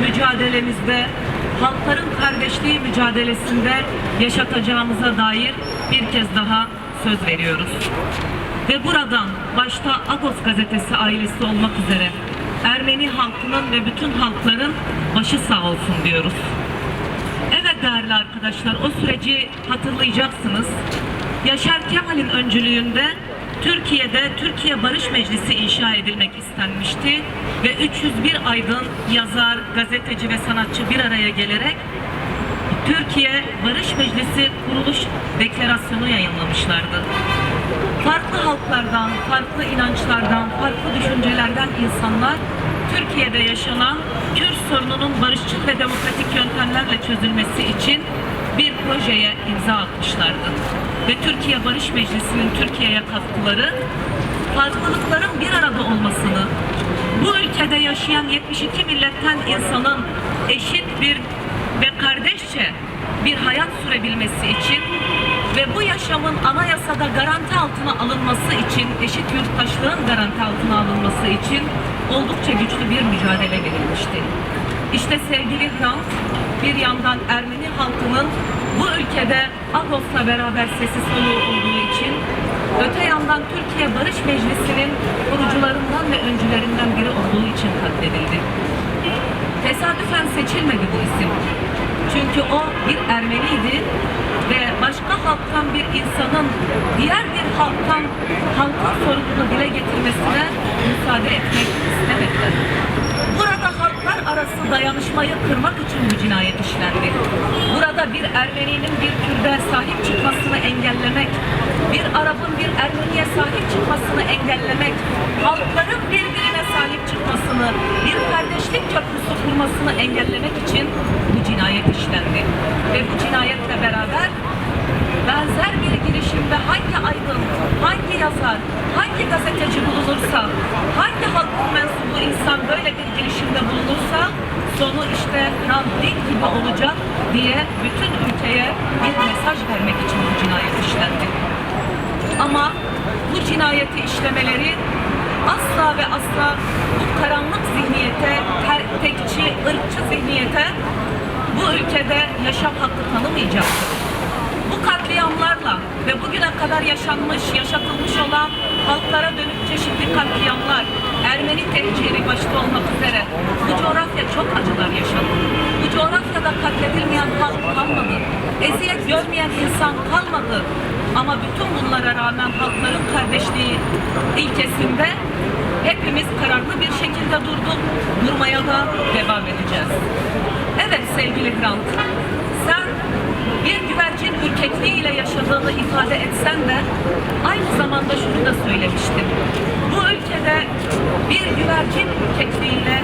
mücadelemizde, halkların kardeşliği mücadelesinde yaşatacağımıza dair bir kez daha söz veriyoruz. Ve buradan başta Agos gazetesi ailesi olmak üzere Ermeni halkının ve bütün halkların başı sağ olsun diyoruz. Evet değerli arkadaşlar o süreci hatırlayacaksınız. Yaşar Kemal'in öncülüğünde Türkiye'de Türkiye Barış Meclisi inşa edilmek istenmişti ve 301 aydın, yazar, gazeteci ve sanatçı bir araya gelerek Türkiye Barış Meclisi kuruluş deklarasyonu yayınlamışlardı. Farklı halklardan, farklı inançlardan, farklı düşüncelerden insanlar Türkiye'de yaşanan Kürt sorununun barışçıl ve demokratik yöntemlerle çözülmesi için bir projeye imza atmışlardı. Ve Türkiye Barış Meclisi'nin Türkiye'ye katkıları farklılıkların bir arada olmasını, bu ülkede yaşayan 72 milletten insanın eşit bir ve kardeşçe bir hayat sürebilmesi için ve bu yaşamın anayasada garanti altına alınması için, eşit yurttaşlığın garanti altına alınması için oldukça güçlü bir mücadele verilmişti. İşte sevgili Hrant, bir yandan Ermeni halkının bu ülkede Agos'la beraber sesi soluğu olduğu için, öte yandan Türkiye Barış Meclisi'nin kurucularından ve öncülerinden biri olduğu için katledildi. Tesadüfen seçilmedi bu isim. Çünkü o bir Ermeniydi ve başka halktan bir insanın diğer bir halktan halkın sorununu dile getirmesine müsaade etmek istemediler. Dayanışmayı kırmak için bu cinayet işlendi. Burada bir Ermeninin bir Kürt'e sahip çıkmasını engellemek, bir Arap'ın bir Ermeniye sahip çıkmasını engellemek, halkların birbirine sahip çıkmasını, bir kardeşlik köprüsü kurmasını engellemek için bu cinayet işlendi. Ve bu cinayetle beraber benzer bir girişimde hangi aydın, hangi yazar, hangi gazeteci bulunursa, hangi halkın mensubu insan böyle bir girişimde bulunursa sonu işte Hrant-Dink gibi olacak diye bütün ülkeye bir mesaj vermek için bu cinayet işlendi. Ama bu cinayeti işlemeleri asla ve asla bu karanlık zihniyete, tekçi, ırkçı zihniyete bu ülkede yaşam hakkı tanımayacaktır. Bu katliamlarla ve bugüne kadar yaşanmış, yaşatılmış olan halklara dönük çeşitli katliamlar, Ermeni tehciri başta olmak üzere bu coğrafya çok acılar yaşadı. Bu coğrafyada katledilmeyen halk kalmadı. Eziyet görmeyen insan kalmadı. Ama bütün bunlara rağmen halkların kardeşliği ilkesinde hepimiz kararlı bir şekilde durduk. Durmaya da devam edeceğiz. Evet sevgili Grant, bir güvercin ürkekliğiyle yaşadığını ifade etsen de aynı zamanda şunu da söylemiştin. Bu ülkede bir güvercin ürkekliğiyle